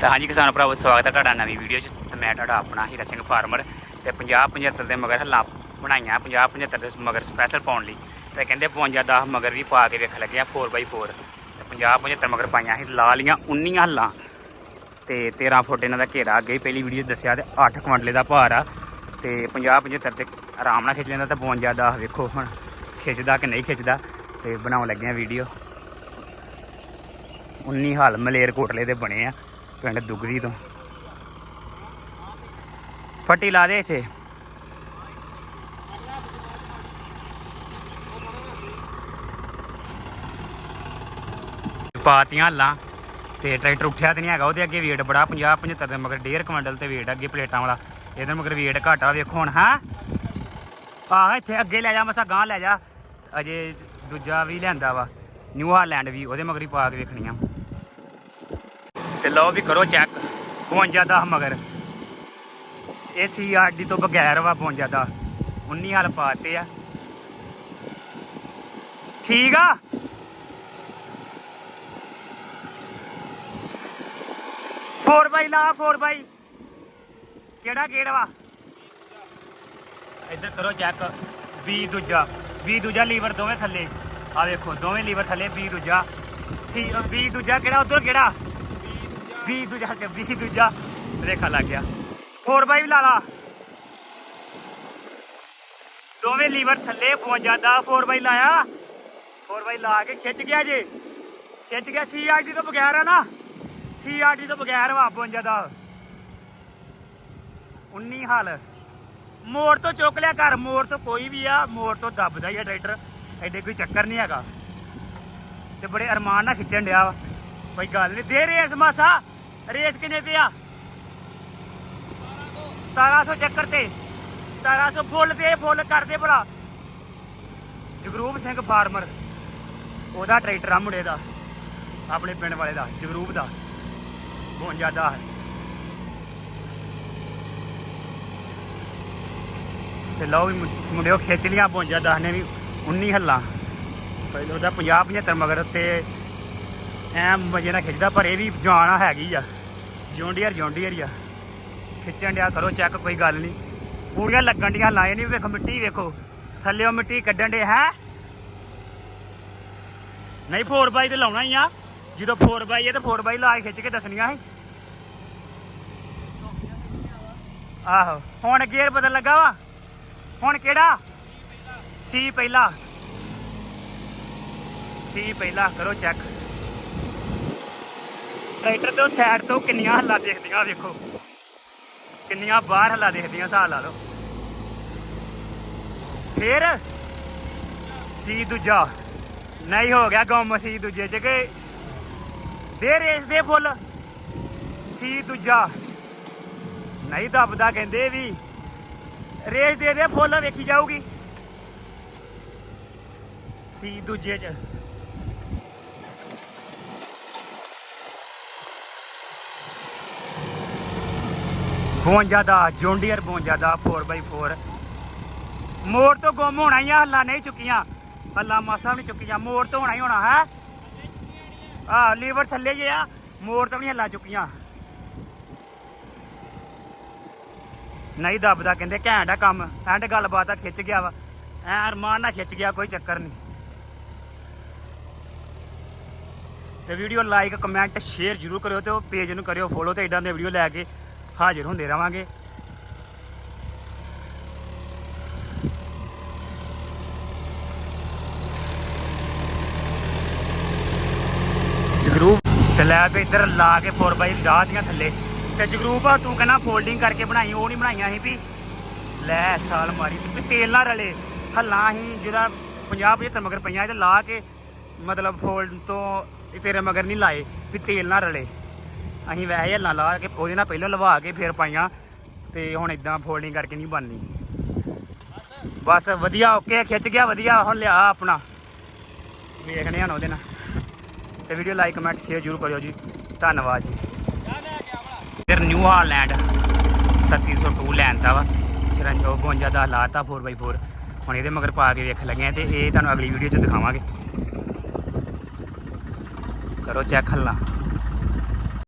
ਤਾਂ ਹਾਂਜੀ ਕਿਸਾਨ ਭਰਾਵੋ, ਸਵਾਗਤ ਹੈ ਤੁਹਾਡਾ ਨਵੀਂ ਵੀਡੀਓ 'ਚ। ਤੇ ਮੈਂ ਤੁਹਾਡਾ ਆਪਣਾ ਹੀਰਾ ਸਿੰਘ ਫਾਰਮਰ ਤੇ 50 75 ਦੇ ਮਗਰ ਹੱਲਾਂ ਬਣਾਈਆਂ 50 75 ਦੇ ਮਗਰ ਸਪੈਸ਼ਲ ਪਾਉਣ ਲਈ। ਤੇ ਕਹਿੰਦੇ 52 10 ਮਗਰ ਵੀ ਪਾ ਕੇ ਵੇਖ ਲੱਗਿਆ 4x4 ਤੇ 50 75 ਮਗਰ ਪਾਈਆਂ ਸੀ, ਲਾ ਲਾਲੀਆਂ 19 ਹੱਲਾਂ। ਤੇ 13 ਫੁੱਟ ਇਹਨਾਂ ਦਾ ਘੇਰਾ, ਅੱਗੇ ਹੀ ਪਹਿਲੀ ਵੀਡੀਓ 'ਚ ਦੱਸਿਆ ਤੇ 8 ਕੁਇੰਟਲੇ ਦਾ ਭਾਰ ਆ। ਤੇ 50 75 ਤੇ ਆਰਾਮ ਨਾਲ ਖਿੱਚ ਲੈਂਦਾ ਤੇ 52 10 ਵੇਖੋ ਹੁਣ, ਖਿੱਚਦਾ ਕਿ ਨਹੀਂ ਖਿੱਚਦਾ, ਤੇ ਬਣਾਉਣ ਲੱਗੇ ਆ ਵੀਡੀਓ 19 ਹਾਲ ਮਲੇਰ ਕੋਟਲੇ ਦੇ ਬਣੇ ਆ। ਪਿੰਡ ਦੁਗਰੀ ਤੋਂ। ਫੱਟੀ ਲਾ ਦੇ ਇੱਥੇ। ਪਾਤੀਆਂ ਹਾਲਾਂ। ਤੇ ਟਰੈਕਟਰ ਉੱਠਿਆ ਤੇ ਨਹੀਂ ਹੈਗਾ, ਉਹਦੇ ਅੱਗੇ weight ਬੜਾ 50 75 ਦੇ, ਮਗਰ 1.5 ਕੁਇੰਟਲ ਤੇ weight ਅੱਗੇ ਪਲੇਟਾਂ ਵਾਲਾ। ਇਹਦੇ ਮਗਰ weight ਘੱਟ ਆ ਵੇਖੋ ਹੁਣ, ਹਾਂ? ਆਹ, ਇੱਥੇ ਅੱਗੇ ਲੈ ਜਾ, ਮਸਾ ਗਾਂ ਲੈ ਜਾ। ਅਜੇ ਦੂਜਾ ਵੀ ਲੈਂਦਾ ਵਾ ਨਿਊ ਹਾਲੈਂਡ ਵੀ, ਉਹਦੇ ਮਗਰ ਹੀ ਪਾ ਕੇ ਵੇਖਣੀਆਂ। ਤੇ ਲਓ ਵੀ ਕਰੋ ਚੈੱਕ 52 ਦਾ ਮਗਰ। ਇਹ ਸੀਆਰਡੀ ਤੋਂ ਬਗੈਰ ਵਾ 52 ਦਾ 19 ਹਾਲ ਪਾਤੇ ਆ। ਠੀਕ ਆ? ਫੋਰ ਬਾਈ ਲਾ, ਫੋਰ ਬਾਈ। ਕਿਹੜਾ ਗੇੜ ਵਾ? ਇੱਧਰ ਕਰੋ ਚੈੱਕ ਬੀ ਦੂਜਾ। ਬੀ ਦੂਜਾ ਲੀਵਰ ਦੋਵੇਂ ਥੱਲੇ। ਆ ਵੇਖੋ, ਦੋਵੇਂ ਲੀਵਰ ਥੱਲੇ ਬੀ ਦੂਜਾ। ਸੀ ਬੀ ਦੂਜਾ ਕਿਹੜਾ, ਉਧਰ ਕਿਹੜਾ? ਵੀ ਦੂਜਾ ਤੇ ਬੀ ਦੂਜਾ ਰੇਖਾ ਲੱਗ ਗਿਆ। 4 ਬਾਈ ਵੀ ਲਾ ਲਾ। ਦੋਵੇਂ ਲੀਵਰ ਥੱਲੇ 52 ਦਾ 4 ਬਾਈ ਲਾਇਆ। 4 ਬਾਈ ਲਾ ਕੇ ਖਿੱਚ ਗਿਆ ਜੇ। ਖਿੱਚ ਗਿਆ ਸੀਆਰਡੀ ਤੋਂ ਬਗੈਰ ਆ ਨਾ। ਸੀਆਰਡੀ ਤੋਂ ਬਗੈਰ ਵਾ 52 ਦਾ 19 ਹਾਲ। ਮੋੜ ਤੋਂ ਚੁੱਕ ਲਿਆ ਘਰ। ਮੋੜ ਤੋਂ ਕੋਈ ਵੀ ਆ ਮੋੜ ਤੋਂ ਦੱਬਦਾ ਹੀ ਆ ਟਰੈਕਟਰ ਐਡੇ ਕੋਈ ਚੱਕਰ ਨਹੀਂ ਹੈਗਾ। ਤੇ ਬੜੇ ਅਰਮਾਨ ਨਾਲ ਖਿੱਚਣ ਡਿਆ ਵਾ। ਕੋਈ ਗੱਲ ਨਹੀਂ। ਦੇ ਰੇਸ ਮਾਸਾ। ਰੇਸ ਕਿੰਨੇ ਤੇ ਆ? 1700 ਚੱਕਰ ਤੇ। 1700 ਫੁੱਲ ਤੇ, ਫੁੱਲ ਕਰਦੇ ਭਲਾ ਜਗਰੂਪ ਸਿੰਘ ਫਾਰਮਰ, ਉਹਦਾ ਟਰੈਕਟਰ ਆ ਮੁੰਡੇ ਦਾ। ਆਪਣੇ ਪਿੰਡ ਵਾਲੇ ਦਾ, ਜਗਰੂਪ ਦਾ। 52 ਦਾ। ਤੇ ਲਓ ਵੀ ਮੁੰ- ਮੁੰਡਿਓ ਖਿੱਚ ਲੀਆਂ 52 ਦਸ ਨੇ ਵੀ 19 ਹੱਲਾਂ। ਪਹਿਲਾਂ ਉਹਦਾ 50 75 ਮਗਰ ਤੇ ਐ ਮਜੇ ਨਾਲ ਖਿੱਚਦਾ, ਪਰ ਇਹ ਵੀ ਜਾਨ ਹੈਗੀ ਆ। ਜੌਂਡੀਅਰ ਜੌਂਡੀਅਰ ਹੀ ਆ ਖਿੱਚਣ ਡਿਆ ਕਰੋ ਚੈੱਕ ਕੋਈ ਗੱਲ ਨਹੀਂ। ਪੂਰੀਆਂ ਲੱਗਣ ਡੀਆਂ, ਲਾਏ ਨਹੀਂ ਵੇਖੋ, ਮਿੱਟੀ ਵੇਖੋ। ਥੱਲੇੋਂ ਮਿੱਟੀ ਕੱਢਣ ਦੇ ਹੈ? ਨਹੀਂ 4x ਤੇ ਲਾਉਣਾ ਹੀ ਆ। ਜਦੋਂ 4x ਹੈ ਤੇ 4x ਲਾ ਕੇ ਖਿੱਚ ਕੇ ਦੱਸਣੀਆਂ ਸੀ। ਆਹੋ, ਹੁਣ ਗੇਅਰ ਬਦਲ ਲੱਗਾ ਵਾ। ਹੁਣ ਕਿਹੜਾ? ਸੀ ਪਹਿਲਾ। ਸੀ ਪਹਿਲਾ, ਕਰੋ ਚੈੱਕ ਟਰੈਕਟਰ ਤੋਂ ਸਾਈਡ ਤੋਂ ਕਿੰਨੀਆਂ ਹੱਲਾਂ ਦੇਖਦੀਆਂ ਵੇਖੋ। ਕਿੰਨੀਆਂ ਬਾਹਰ ਹੱਲਾਂ ਦੇਖਦੀਆਂ, ਹਿਸਾਬ ਲਾ ਲਓ। ਫੇਰ ਸੀ ਦੂਜਾ। ਨਹੀਂ ਹੋ ਗਿਆ ਗੁੰਮ ਸੀ ਦੂਜੇ ਚ ਕਿ ਦੇ ਰੇਸ ਦੇ ਫੁੱਲ। ਸੀ ਦੂਜਾ। ਨਹੀਂ ਦੱਬਦਾ ਕਹਿੰਦੇ ਵੀ ਰੇਸ ਦੇ ਦੇ ਫੁੱਲ ਵੇਖੀ ਜਾਊਗੀ। ਸੀ ਦੂਜੇ ਚ। ਬਵੰਜਾ ਦਾ ਜੌਂਡੀਅਰ ਬਵੰਜਾ ਦਾ 4x4 ਮੋੜ ਤੋਂ ਗੁੰਮ ਹੋਣਾ ਹੀ ਆ, ਹੱਲਾ ਨਹੀਂ ਚੁੱਕੀਆਂ। ਹੱਲਾ ਮਾਸਾ ਵੀ ਚੁੱਕੀਆਂ, ਮੋੜ ਤੋਂ ਹੋਣਾ ਹੀ ਹੋਣਾ ਹੈ। ਆ ਲੀਵਰ ਥੱਲੇ ਜੇ ਆ, ਮੋੜ ਤੋਂ ਨਹੀਂ ਹੱਲਾ ਚੁੱਕੀਆਂ। ਨਹੀਂ ਦੱਬਦਾ, ਕਹਿੰਦੇ ਘੈਂਟ ਆ ਕੰਮ, ਐਂਡ ਗੱਲਬਾਤ ਆ ਖਿੱਚ ਗਿਆ ਵਾ। ਐ ਅਰਮਾਨ ਨਾਲ ਖਿੱਚ ਗਿਆ, ਕੋਈ ਚੱਕਰ ਨਹੀਂ। ਤੇ ਵੀਡੀਓ ਲਾਈਕ ਕਮੈਂਟ ਸ਼ੇਅਰ ਜਰੂਰ ਕਰਿਓ ਤੇ ਉਹ ਪੇਜ ਨੂੰ ਕਰਿਓ ਫੋਲੋ ਤੇ ਇਦਾਂ ਦੇ ਵੀਡੀਓ ਲੈ ਕੇ ਹਾਜ਼ਰ ਹੁੰਦੇ ਰਵਾਂਗੇ। ਜਗਰੂਪ ਤੇ ਲੈ ਵੀ ਇੱਧਰ ਲਾ ਕੇ 4x ਰਾਹ ਦੀਆਂ ਥੱਲੇ। ਤੇ ਜਗਰੂਪ ਆ, ਤੂੰ ਕਹਿੰਦਾ ਫੋਲਡਿੰਗ ਕਰਕੇ ਬਣਾਈ, ਉਹ ਨਹੀਂ ਬਣਾਈਆਂ ਸੀ ਵੀ। ਲੈ ਸਾਲ ਮਾਰੀ, ਵੀ ਤੇਲ ਨਾ ਰਲੇ। ਹੱਲਾਂ ਹੀ ਜਿਹੜਾ 50 75 ਮਗਰ ਪਈਆਂ ਤੇ ਲਾ ਕੇ ਮਤਲਬ ਫੋਲਡ ਤੋਂ ਤੇਰੇ ਮਗਰ ਨਹੀਂ ਲਾਏ, ਵੀ ਤੇਲ ਨਾ ਰਲੇ। ਅਸੀਂ ਵੈਸੇ ਹੱਲਾਂ ਲਾ ਕੇ ਉਹਦੇ ਨਾਲ ਪਹਿਲਾਂ ਲਵਾ ਕੇ ਫਿਰ ਪਾਈਆਂ ਤੇ ਹੁਣ ਇਦਾਂ ਫੋਲਡਿੰਗ ਕਰਕੇ ਨਹੀਂ ਬਣਨੀ। ਬਸ ਵਧੀਆ ਓਕੇ ਖਿੱਚ ਗਿਆ, ਵਧੀਆ, ਹੁਣ ਲਿਆ ਆਪਣਾ। ਵੇਖਣੇ ਹਨ ਉਹਦੇ ਨਾਲ। ਤੇ ਵੀਡੀਓ ਲਾਈਕ ਕਮੈਂਟ ਸ਼ੇਅਰ ਜਰੂਰ ਕਰਿਓ ਜੀ। ਧੰਨਵਾਦ ਜੀ। ਫਿਰ ਨਿਊ ਹਾਲੈਂਡ 3702 ਲੈਂਦਾ ਵਾ। 54 ਦਾ ਲਾਤਾ 4x4 ਹੁਣ ਇਹਦੇ ਮਗਰ ਪਾ ਕੇ ਵੇਖ ਲੱਗੇ ਆ ਤੇ ਇਹ ਤੁਹਾਨੂੰ ਅਗਲੀ ਵੀਡੀਓ 'ਚ ਦਿਖਾਵਾਂਗੇ। ਕਰੋ ਚੈੱਕ ਹੱਲਾ।